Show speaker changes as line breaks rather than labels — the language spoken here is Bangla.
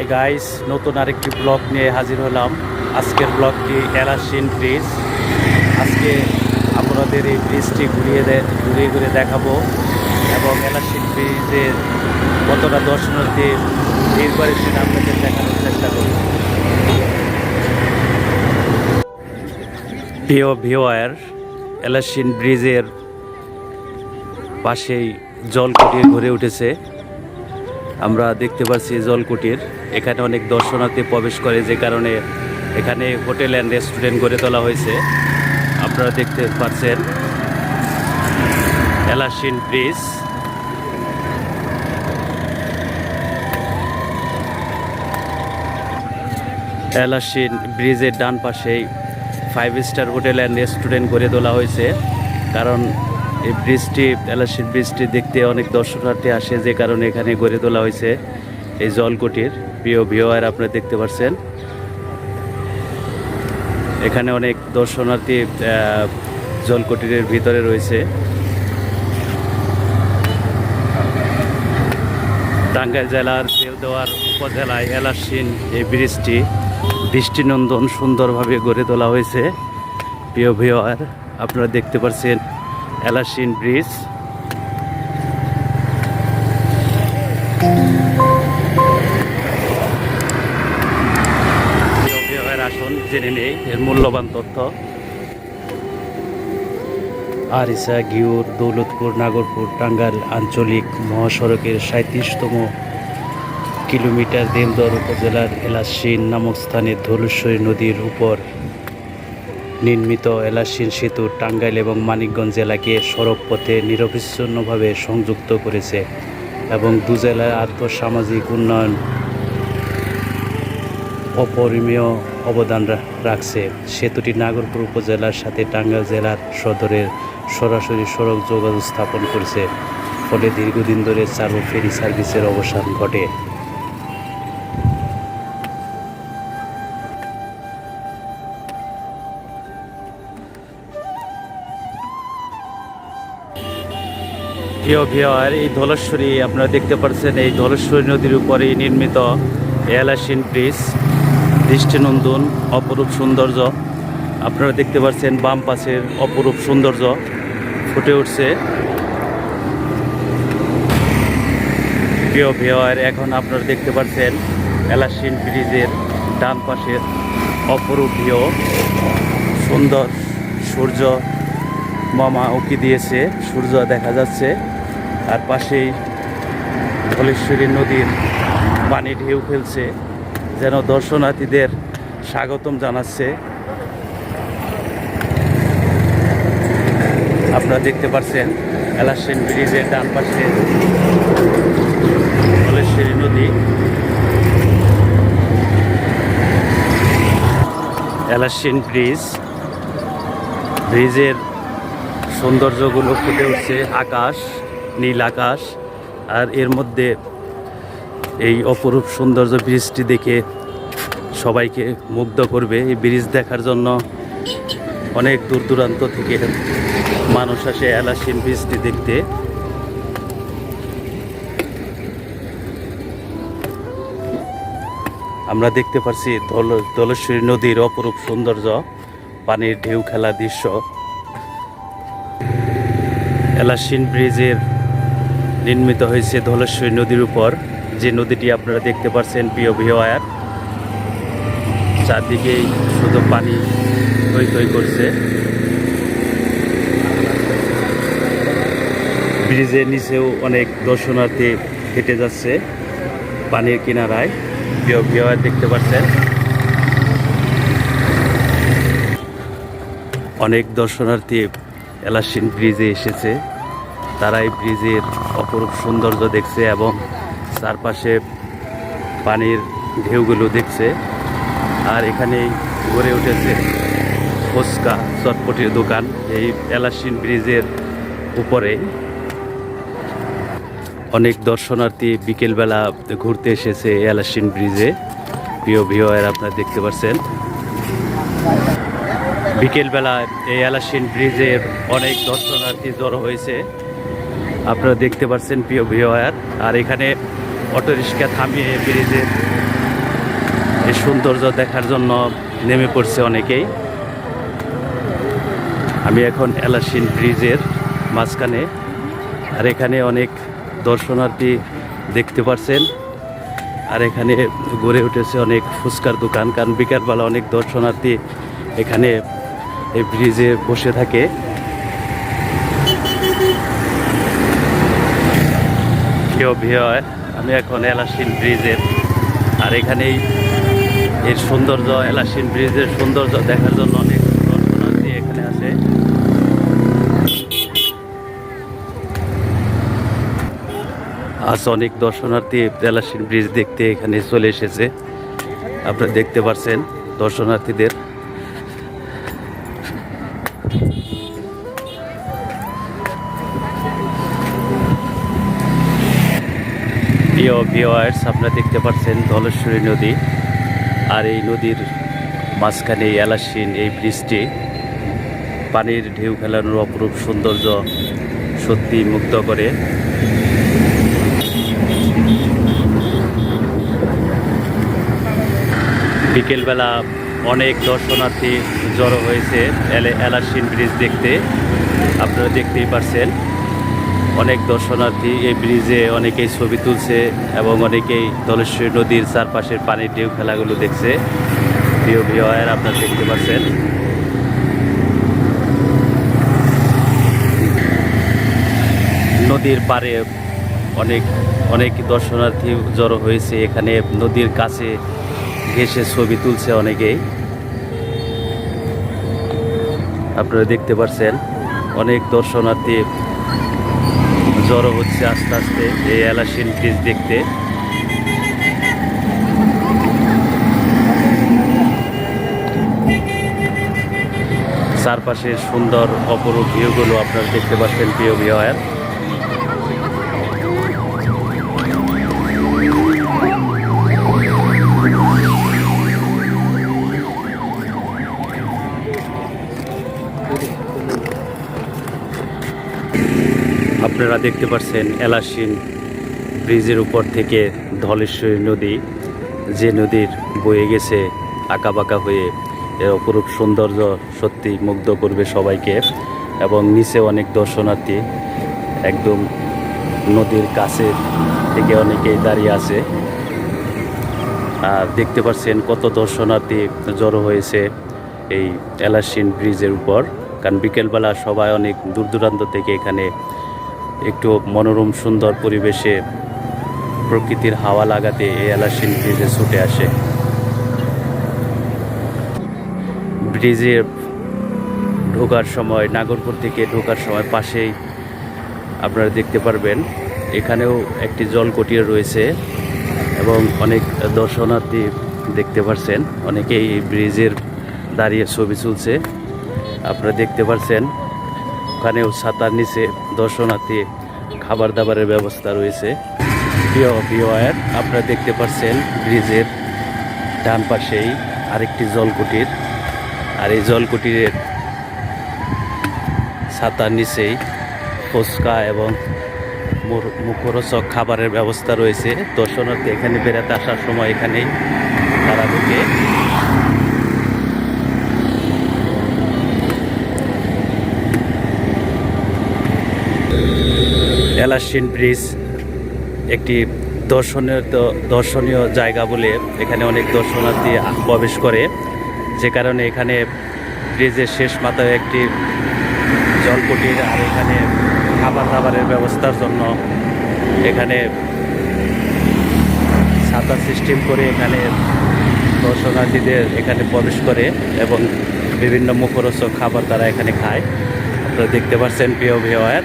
হাই গাইস নতুন আরেকটি ব্লগ নিয়ে হাজির হলাম। আজকের ব্লগটি এলাসিন ব্রিজ আজকে আপনাদের এই ব্রিজটি ঘুরিয়ে ঘুরিয়ে ঘুরে দেখাবো। এবং এলাসিন ব্রিজের কতটা দর্শনার্থী ভিড় করে সেটা আপনাদের দেখানোর চেষ্টা করি। প্রিয় ভিওয়ার এলাসিন ব্রিজের পাশেই জলকুটির ঘুরে উঠেছে। আমরা দেখতে পাচ্ছি জলকুটির। এখানে অনেক দর্শনার্থী প্রবেশ করে যে কারণে এখানে হোটেল অ্যান্ড রেস্টুরেন্ট গড়ে তোলা হয়েছে। আপনারা দেখতে পাচ্ছেন এলাসিন ব্রিজ। এলাসিন ব্রিজের ডান পাশেই five star hotel and restaurant গড়ে তোলা হয়েছে। কারণ এই ব্রিজটি এলাসিন ব্রিজটি দেখতে অনেক দর্শনার্থী আসে যে কারণে এখানে গড়ে তোলা হয়েছে এই জলকুটির। প্রিয় ভিওয়ার আপনারা দেখতে পাচ্ছেন এখানে অনেক দর্শনার্থী জলকুটিরের ভিতরে রয়েছে। টাঙ্গাইল জেলার দেওয়ার উপজেলায় এলাসিন এই ব্রিজটি দৃষ্টিনন্দন সুন্দরভাবে গড়ে তোলা হয়েছে। প্রিয় ভিওয়ার আপনারা দেখতে পাচ্ছেন এলাসিন ব্রিজ। আসুন জেনে নেই, এর মূল্যবান তথ্য। আরিসা, গিউর, দৌলতপুর, নাগরপুর, টাঙ্গাইল আঞ্চলিক মহাসড়কের সাঁত্রিশতম কিলোমিটার দেমদর উপজেলার এলাসিন নামক স্থানে ধলেশ্বরী নদীর উপর নির্মিত এলাসিন সেতু টাঙ্গাইল এবং মানিকগঞ্জ জেলাকে সড়ক পথে নিরবিচ্ছিন্নভাবে সংযুক্ত করেছে এবং দু জেলার আর্থসামাজিক উন্নয়ন অপরিমীয় অবদান রাখছে। সেতুটি নাগরপুর উপজেলার সাথে টাঙ্গাইল জেলার সদরের সরাসরি সড়ক যোগাযোগ স্থাপন করেছে। ফলে দীর্ঘদিন ধরে চালু ফেরি সার্ভিসের অবসান ঘটে। প্রিয় ভিওয়ার এই ধলেশ্বরী, আপনারা দেখতে পাচ্ছেন এই ধলেশ্বরী নদীর উপরেই নির্মিত এলাসিন ব্রিজ। দৃষ্টিনন্দন, অপরূপ সৌন্দর্য। আপনারা দেখতে পাচ্ছেন বাম পাশের অপরূপ সৌন্দর্য ফুটে উঠছে। প্রিয় ভিওয়ার এখন আপনারা দেখতে পাচ্ছেন এলাসিন ব্রিজের ডান পাশের অপরূপ ভিও সুন্দর সূর্য মামা উকি দিয়েছে, সূর্য দেখা যাচ্ছে। আর পাশেই ধলেশ্বরী নদীর পানি ঢেউ ফেলছে, যেন দর্শনার্থীদের স্বাগতম জানাচ্ছে। আপনারা দেখতে পাচ্ছেন এলাসেন ব্রিজের ডান পাশে ধলেশ্বরী নদী। এলাসিন ব্রিজ, ব্রিজের সৌন্দর্যগুলো ফুটে উঠছে আকাশ। নীল আকাশ আর এর মধ্যে এই অপরূপ সৌন্দর্য ব্রিজটি দেখে সবাইকে মুগ্ধ করবে। এই ব্রিজ দেখার জন্য অনেক দূর দূরান্ত থেকে মানুষ আসে এলাসিন ব্রিজটি দেখতে। আমরা দেখতে পাচ্ছি ধল, ধলেশ্বরী নদীর অপরূপ সৌন্দর্য, পানির ঢেউ খেলা দৃশ্য। এলাসিন ব্রিজের নির্মিত হয়েছে ধলেশ্বরী নদীর উপর। যে নদীটি আপনারা দেখতে পাচ্ছেন প্রিয় ভিওয়ার চারদিকেই শুধু পানি থই থই করছে। ব্রিজের নিচেও অনেক দর্শনার্থী হেঁটে যাচ্ছে পানির কিনারায়। প্রিয় ভিওয়ার দেখতে পাচ্ছেন? অনেক দর্শনার্থী এলাসিন ব্রিজে এসেছে। তারা এই ব্রিজের অপরূপ সৌন্দর্য দেখছে এবং চারপাশে পানির ঢেউগুলো দেখছে। আর এখানেই গড়ে উঠেছে ফুচকা চটপটির দোকান, এই এলাসিন ব্রিজের উপরে। অনেক দর্শনার্থী বিকেলবেলা ঘুরতে এসেছে এলাসিন ব্রিজে। প্রিয় ভিওয়ার আপনারা দেখতে পাচ্ছেন। বিকেলবেলা এই এলাসিন ব্রিজের অনেক দর্শনার্থী জড়ো হয়েছে। আপনারা দেখতে পাচ্ছেন প্রিয় ভিওয়ার আর এখানে অটো রিক্সা থামিয়ে ব্রিজের এই সৌন্দর্য দেখার জন্য নেমে পড়ছে অনেকেই। আমি এখন এলাসিন ব্রিজের মাঝখানে, আর এখানে অনেক দর্শনার্থী দেখতে পাচ্ছেন আর এখানে গড়ে উঠেছে অনেক ফুচকার দোকান, কারণ বিকালবেলা অনেক দর্শনার্থী এখানে এই ব্রিজে বসে থাকে। কেউ ভিয় আমি এখন এলাসিন ব্রিজের, আর এখানেই এর সৌন্দর্য, এলাসিন ব্রিজের সৌন্দর্য দেখার জন্য অনেক দর্শনার্থী এখানে আছে। আজ অনেক দর্শনার্থী এলাসিন ব্রিজ দেখতে এখানে চলে এসেছে। আপনারা দেখতে পাচ্ছেন দর্শনার্থীদের ভিওয়ার্স আপনারা দেখতে পাচ্ছেন ধলেশ্বরী নদী আর এই নদীর মাঝখানে এলাসিন, এই ব্রিজটি। পানির ঢেউ খেলানোর অপরূপ সৌন্দর্য সত্যি মুগ্ধ করে। বিকেলবেলা অনেক দর্শনার্থী জড়ো হয়েছে এলে এলাসিন ব্রিজ দেখতে। আপনারা দেখতেই পারছেন। অনেক দর্শনার্থী এই ব্রিজে অনেকেই ছবি তুলছে এবং অনেকেই ধলেশ্বরী নদীর চারপাশের পানির ঢেউ খেলাগুলো দেখছে। প্রিয় ভিওয়ার আপনারা দেখতে পাচ্ছেন। নদীর পারে অনেক অনেক দর্শনার্থী জড়ো হয়েছে। এখানে নদীর কাছে ঘেসে ছবি তুলছে অনেকেই। আপনারা দেখতে পাচ্ছেন, অনেক দর্শনার্থী জড়ো হচ্ছে আস্তে আস্তে এই এলাসিন ব্রিজ দেখতে। চারপাশে সুন্দর অপরূপ ভিউগুলো আপনারা দেখতে পাচ্ছেন, প্রিয় ভিওয়ার আপনারা দেখতে পাচ্ছেন এলাসিন ব্রিজের উপর থেকে ধলেশ্বরী নদী, যে নদীর বয়ে গেছে আঁকাবাঁকা হয়ে এর অপরূপ সৌন্দর্য সত্যি মুগ্ধ করবে সবাইকে এবং নিচে অনেক দর্শনার্থী একদম নদীর কাছে থেকে অনেকেই দাঁড়িয়ে আছে। আর দেখতে পাচ্ছেন কত দর্শনার্থী জড়ো হয়েছে এই এলাসিন ব্রিজের উপর। কারণ বিকেলবেলা সবাই অনেক দূর দূরান্ত থেকে এখানে একটু মনোরম, সুন্দর পরিবেশে প্রকৃতির হাওয়া লাগাতে এই এলাসিন ব্রিজে ছুটে আসে। ব্রিজে ঢোকার সময়, নাগরপুর থেকে ঢোকার সময় পাশেই আপনারা দেখতে পারবেন, এখানেও একটি জলকটিয়া রয়েছে এবং অনেক দর্শনার্থী দেখতে পাচ্ছেন অনেকেই ব্রিজের দাঁড়িয়ে ছবি তুলছে। আপনারা দেখতে পাচ্ছেন ওখানেও ছাতার নিচে দর্শনার্থী খাবার দাবারের ব্যবস্থা রয়েছে। আপনারা দেখতে পাচ্ছেন ব্রিজের ডান পাশেই আরেকটি জলকুটির। আর এই জলকুটিরের ছাতার নিচেই ফুচকা এবং মুখরোচক খাবারের ব্যবস্থা রয়েছে। দর্শনার্থী এখানে বেড়াতে আসার সময় এখানেই তারা ঢুকে এলাসিন ব্রিজ একটি দর্শনীয় তো দর্শনীয় জায়গা বলে এখানে অনেক দর্শনার্থী প্রবেশ করে। যে কারণে এখানে ব্রিজের শেষ মাথায় একটি জলকুটির আর এখানে খাবার দাবারের ব্যবস্থার জন্য এখানে সাঁতার সিস্টেম করে এখানে দর্শনার্থীদের এখানে প্রবেশ করে এবং বিভিন্ন মুখরোচক খাবার তারা এখানে খায়। আপনারা দেখতে পাচ্ছেন প্রিয় ভিওয়ার